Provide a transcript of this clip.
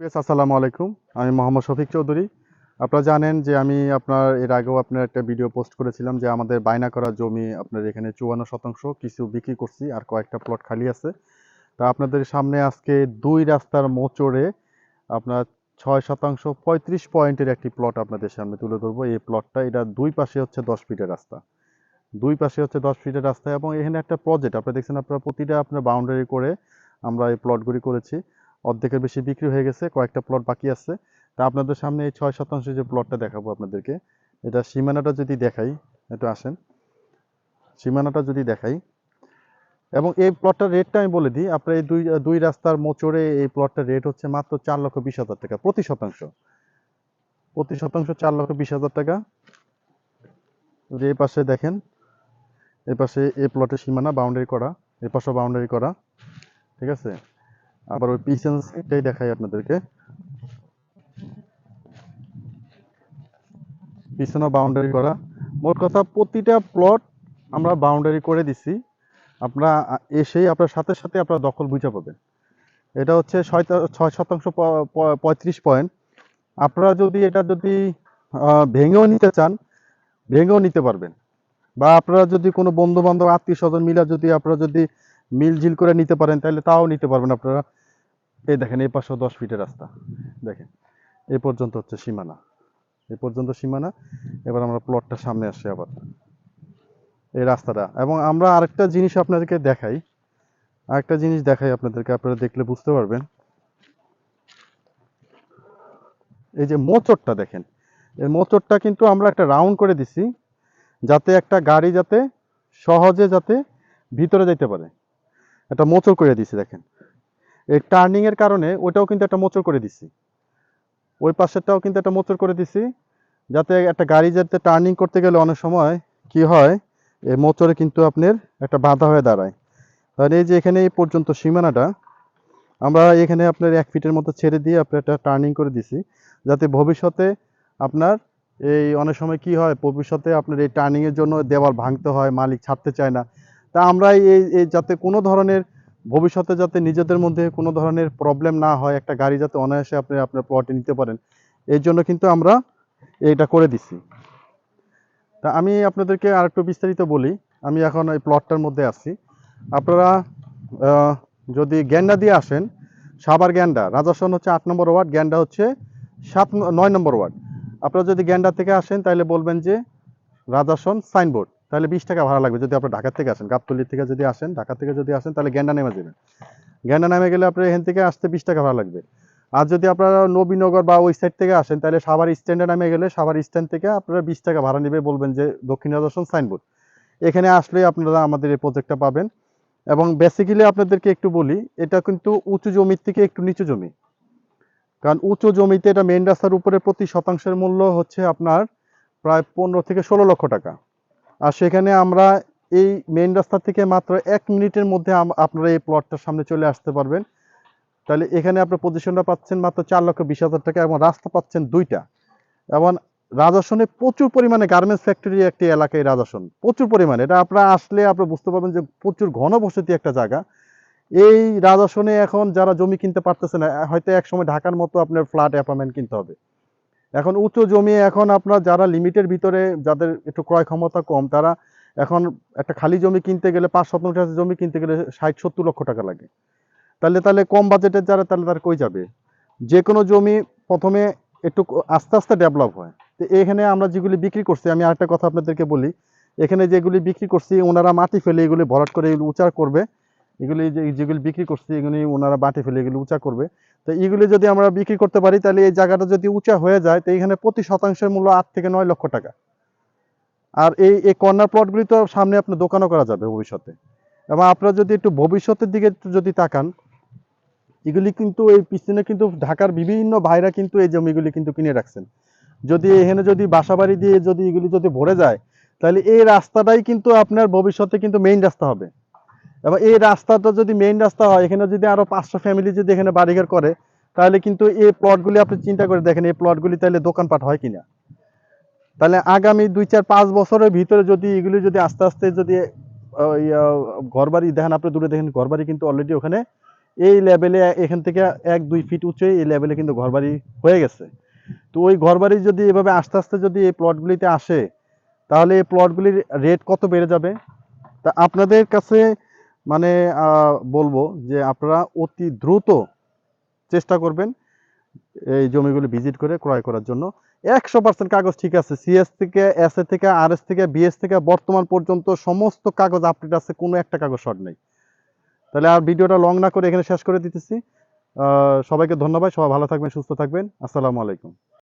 আসসালামু আলাইকুম আমি মোহাম্মদ শফিক চৌধুরী। আপনারা জানেন যে আমি আপনার, এর আগেও আপনার একটা ভিডিও পোস্ট করেছিলাম যে আমাদের বায়না করা জমি আপনার এখানে চুয়ান্ন শতাংশ কিছু বিক্রি করছি আর কয়েকটা প্লট খালি আছে। তা আপনাদের সামনে আজকে দুই রাস্তার মোচড়ে আপনার ছয় শতাংশ পঁয়ত্রিশ পয়েন্টের একটি প্লট আপনাদের সামনে তুলে ধরবো। এই প্লটটা এটা দুই পাশে হচ্ছে দশ ফিটের রাস্তা। দুই পাশে হচ্ছে দশ ফিটের রাস্তা এবং এখানে একটা প্রজেক্ট আপনারা দেখছেন আপনারা প্রতিটা আপনার বাউন্ডারি করে আমরা এই প্লটগুলি করেছি। অর্ধেকের বেশি বিক্রি হয়ে গেছে, কয়েকটা প্লট বাকি আছে। তা আপনাদের সামনে এই ছয় শতাংশ যে প্লটটা দেখাবো আপনাদেরকে, এটা সীমানাটা যদি দেখাই, একটু আসেন। সীমানাটা যদি দেখাই। এবং এই প্লটটার রেটটা আমি বলে দিই, আপনার এই দুই দুই রাস্তার মোচড়ে এই প্লটটার রেট হচ্ছে মাত্র চার লক্ষ বিশ হাজার টাকা, প্রতি শতাংশ। প্রতি শতাংশ চার লক্ষ বিশ হাজার টাকা। যে এই পাশে দেখেন, এই পাশে এই প্লটের সীমানা বাউন্ডারি করা, এই পাশে বাউন্ডারি করা, ঠিক আছে? আবার ওই পিছন সাইডটাই দেখাই আপনাদেরকে। পিছনে বাউন্ডারি করা। মোট কথা প্রতিটা প্লট আমরা বাউন্ডারি করে দিছি। আপনারা এসেই আপনার সাথে সাথে আপনারা দখল বুঝে পাবেন। এটা হচ্ছে ছয় ছয় শতাংশ পঁয়ত্রিশ পয়েন্ট আপনারা যদি এটা যদি ভেঙেও নিতে চান, ভেঙেও নিতে পারবেন। বা আপনারা যদি কোনো বন্ধু বান্ধব আত্মীয় স্বজন মিলা যদি আপনারা যদি মিলঝিল করে নিতে পারেন তাহলে তাও নিতে পারবেন আপনারা। এই দেখেন, এই পাশেও দশ ফিটের রাস্তা, দেখেন। এ পর্যন্ত হচ্ছে সীমানা, এ পর্যন্ত সীমানা। এবার আমরা প্লটটা সামনে আসি আবার। এই রাস্তাটা, এবং আমরা আরেকটা জিনিস আপনাদেরকে দেখাই। আরেকটা জিনিস দেখাই আপনাদেরকে, আপনারা দেখলে বুঝতে পারবেন। এই যে মোচরটা দেখেন, এই মোচরটা কিন্তু আমরা একটা রাউন্ড করে দিছি, যাতে একটা গাড়ি যাতে সহজে যাতে ভিতরে যাইতে পারে। একটা মোচর করে দিছি, দেখেন। এই টার্নিং এর কারণে ওটাও কিন্তু একটা মোচর করে দিছি। ওই পাশেরটাও কিন্তু একটা মোচর করে দিছি, যাতে একটা গাড়ি যাতে টার্নিং করতে গেলে অনেক সময় কি হয়, এই মোচরে কিন্তু আপনার একটা বাধা হয়ে দাঁড়ায়। তাহলে এই যে এখানে এই পর্যন্ত সীমানাটা, আমরা এখানে আপনার এক ফিটের মতো ছেড়ে দিয়ে আপনার একটা টার্নিং করে দিছি, যাতে ভবিষ্যতে আপনার এই অনেক সময় কি হয়, ভবিষ্যতে আপনার এই টার্নিং এর জন্য দেওয়াল ভাঙতে হয়, মালিক ছাড়তে চায় না তা আমরা এই যাতে কোনো ধরনের ভবিষ্যতে যাতে নিজেদের মধ্যে কোনো ধরনের প্রবলেম না হয়, একটা গাড়ি যাতে অনায়াসে আপনি আপনার প্লটে নিতে পারেন, এই জন্য কিন্তু আমরা এইটা করে দিছি। তা আমি আপনাদেরকে আরেকটু বিস্তারিত বলি, আমি এখন এই প্লটটার মধ্যে আছি। আপনারা যদি গ্যান্ডা দিয়ে আসেন সাবার গ্যান্ডা, রাজাসন হচ্ছে আট নম্বর ওয়ার্ড, গ্যান্ডা হচ্ছে সাত নয় নম্বর ওয়ার্ড। আপনারা যদি গ্যান্ডা থেকে আসেন তাহলে বলবেন যে রাজাসন সাইনবোর্ড। তাহলে বিশ টাকা ভাড়া লাগবে যদি আপনার ঢাকা থেকে আসেন, গাবতলি থেকে যদি আসেন, ঢাকা থেকে যদি আসেন, তাহলে গ্যান্ডা নেমে যাবেন। গ্যান্ডা নেমে গেলে আপনার এখান থেকে আসতে বিশ টাকা ভাড়া লাগবে। আর যদি আপনারা নবীনগর বা ওই সাইড থেকে আসেন, তাহলে সাভার স্ট্যান্ডে নামে গেলে সাভার স্ট্যান্ড থেকে আপনারা বিশ টাকা ভাড়া নেবে বলবেন যে দক্ষিণ রাজাসন সাইনবোর্ড এখানে আসলে আপনারা আমাদের এই প্রজেক্টটা পাবেন। এবং বেসিক্যালি আপনাদেরকে একটু বলি, এটা কিন্তু উঁচু জমির থেকে একটু নিচু জমি। কারণ উঁচু জমিতে এটা মেন রাস্তার উপরে প্রতি শতাংশের মূল্য হচ্ছে আপনার প্রায় পনেরো থেকে ষোলো লক্ষ টাকা। আর সেখানে আমরা এই মেইন রাস্তা থেকে মাত্র এক মিনিটের মধ্যে আপনারা এই প্লটটার সামনে চলে আসতে পারবেন। তাহলে এখানে আপনার পজিশনটা পাচ্ছেন মাত্র চার লক্ষ বিশ হাজার টাকা এবং রাস্তা পাচ্ছেন দুইটা। এবং রাজাসনে প্রচুর পরিমাণে গার্মেন্টস ফ্যাক্টরি একটি এলাকায় রাজাসন প্রচুর পরিমাণে। এটা আপনারা আসলে আপনারা বুঝতে পারবেন যে প্রচুর ঘনবসতি একটা জায়গা। এই রাজাসনে এখন যারা জমি কিনতে পারতেছে না, হয়তো এক সময় ঢাকার মতো আপনার ফ্ল্যাট অ্যাপার্টমেন্ট কিনতে হবে। এখন উঁচু জমি, এখন আপনার যারা লিমিটের ভিতরে, যাদের একটু ক্রয় ক্ষমতা কম, তারা এখন একটা খালি জমি কিনতে গেলে পাঁচ শতাংশ জমি কিনতে গেলে ষাট, সত্তর লক্ষ টাকা লাগে। তাহলে তাহলে কম বাজেটের যারা, তাহলে তার কই যাবে? যে কোনো জমি প্রথমে একটু আস্তে আস্তে ডেভেলপ হয়। তো এখানে আমরা যেগুলি বিক্রি করছি, আমি আরেকটা কথা আপনাদেরকে বলি, এখানে যেগুলি বিক্রি করছি, ওনারা মাটি ফেলে এগুলি ভরাট করে এগুলি উঁচা করবে। এগুলি যেগুলি বিক্রি করছি, এগুলি ওনারা মাটি ফেলে এগুলি উঁচা করবে। তো এগুলি যদি আমরা বিক্রি করতে পারি, তাহলে এই জায়গাটা যদি উঁচা হয়ে যায়, তো এখানে প্রতি শতাংশের মূল্য আট থেকে নয় লক্ষ টাকা। আর এই এই কর্নার প্লটগুলি তো সামনে আপনার দোকানও করা যাবে ভবিষ্যতে। এবং আপনারা যদি একটু ভবিষ্যতের দিকে যদি তাকান, এগুলি কিন্তু এই পিছনে কিন্তু ঢাকার বিভিন্ন ভাইরা কিন্তু এই জমিগুলি কিন্তু কিনে রাখছেন। যদি এখানে যদি বাসাবাড়ি দিয়ে যদি এগুলি যদি ভরে যায়, তাহলে এই রাস্তাটাই কিন্তু আপনার ভবিষ্যতে কিন্তু মেইন রাস্তা হবে। এবং এই রাস্তাটা যদি মেইন রাস্তা হয়, এখানে যদি আরও পাঁচশো ফ্যামিলি যদি এখানে বাড়িঘর করে, তাহলে কিন্তু এই প্লটগুলি আপনি চিন্তা করে দেখেন, এই প্লটগুলি তাহলে দোকানপাট হয় কিনা? তাহলে আগামী দুই চার পাঁচ বছরের ভিতরে যদি এগুলি যদি আস্তে আস্তে যদি ঘর বাড়ি দেখেন আপনি দূরে দেখেন ঘর বাড়ি কিন্তু অলরেডি ওখানে এই লেভেলে এখান থেকে এক দুই ফিট উঁচু এই লেভেলে কিন্তু ঘরবাড়ি হয়ে গেছে। তো ওই ঘরবাড়ি যদি এভাবে আস্তে আস্তে যদি এই প্লটগুলিতে আসে, তাহলে এই প্লটগুলির রেট কত বেড়ে যাবে? তা আপনাদের কাছে মানে বলব যে আপনারা অতি দ্রুত চেষ্টা করবেন এই জমিগুলি ভিজিট করে ক্রয় করার জন্য। একশো পার্সেন্ট কাগজ ঠিক আছে সিএস থেকে এস এ থেকে আর এস থেকে বিএস থেকে, বর্তমান পর্যন্ত সমস্ত কাগজ আপডেট আছে, কোনো একটা কাগজ শর্ট নেই। তাহলে আর ভিডিওটা লং না করে এখানে শেষ করে দিতেছি। সবাইকে ধন্যবাদ, সবাই ভালো থাকবেন, সুস্থ থাকবেন। আসসালামু আলাইকুম।